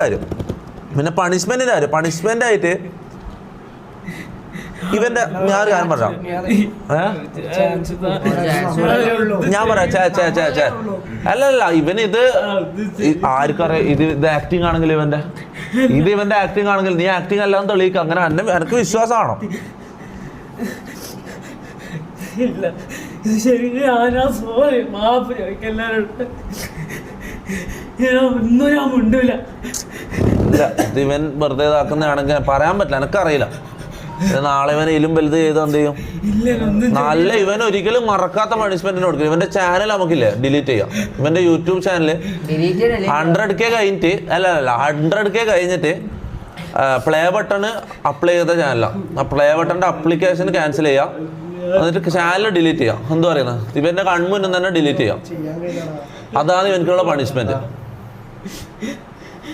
കാര്യം. പിന്നെ പണിഷ്മെന്റിന്റെ കാര്യം. പണിഷ്മെന്റ് ആയിട്ട് ഇവന്റെ ഞാൻ ഒരു കാര്യം പറയാം ഞാൻ പറയാം ചേ ചേ ചേ ചേ. അല്ല അല്ല ഇവൻ ഇത് ആർക്കറിയാം ഇത് ഇത് ആക്ടിങ് ആണെങ്കിൽ ഇവന്റെ ഇത് ഇവന്റെ ആക്ടിങ് ആണെങ്കിൽ നീ ആക്ടിങ് അല്ലാന്ന് തെളിയിക്കുക അങ്ങനെ എന്നെ എനിക്ക് വിശ്വാസമാണോ? ഇല്ല. ഇത് ശരി സോറി മാപ്പ് ഞാൻ ഒന്നും ഞാൻ മിണ്ടൂല. ഇല്ല ഇത് ഇവൻ വെറുതെ ഇതാക്കുന്നതാണെങ്കിൽ പറയാൻ പറ്റില്ല എനക്കറിയില്ല. ഇത് നാളെ ഇവൻ ഇലും വലുത് ചെയ്ത് എന്ത് ചെയ്യും? ഇല്ല നല്ല ഇവൻ ഒരിക്കലും മറക്കാത്ത പണിഷ്മെന്റിന് കൊടുക്കും ഇവന്റെ ചാനൽ നമുക്കില്ലേ ഡിലീറ്റ് ചെയ്യാം. ഇവന്റെ യൂട്യൂബ് ചാനൽ ഹൺഡ്രഡ് കെ കഴിഞ്ഞിട്ട് അല്ല അല്ല ഹൺഡ്രഡ് കെ കഴിഞ്ഞിട്ട് പ്ലേ ബട്ടൺ അപ്ലൈ ചെയ്ത ചാനലാണ് ആ. പ്ലേ ബട്ടന്റെ അപ്ലിക്കേഷൻ ക്യാൻസൽ ചെയ്യാം. എന്നിട്ട് ചാനൽ ഡിലീറ്റ് ചെയ്യാം. എന്താ പറയുന്നത് ഇവന്റെ കൺമുന്നിൽ തന്നെ ഡിലീറ്റ് ചെയ്യാം. അതാണ് ഇവനക്കുള്ള പണിഷ്മെന്റ്